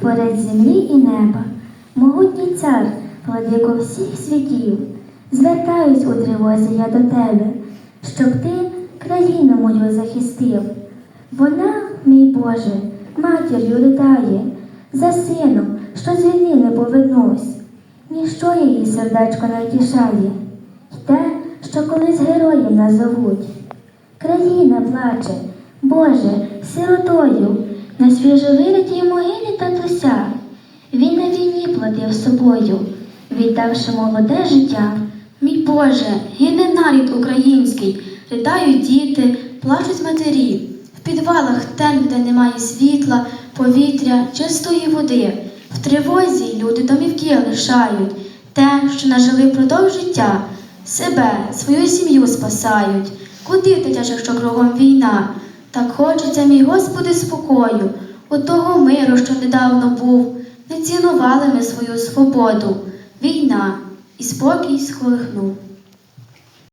творець землі і неба, могутній цар, владико всіх світів, звертаюсь у тривозі я до тебе, щоб ти країну мою захистив. Вона, мій Боже, матір'ю ридає, за сином, що з війни не повернусь. Ніщо її сердечко не втішає, й те, що колись героєм назовуть. Країна плаче, Боже, сиротою, на свіжовиритій могилі війні собою, віддавши молоде життя. Мій Боже, гине нарід український, ридають діти, плачуть матері. В підвалах тем, де немає світла, повітря, чистої води. В тривозі люди домівки лишають, те, що нажили впродовж життя, себе, свою сім'ю спасають. Куди ти втечеш, якщо кругом війна? Так хочеться, мій Господи, спокою, у того миру, що недавно був. Не ми свою свободу. Війна і спокій сколихнув.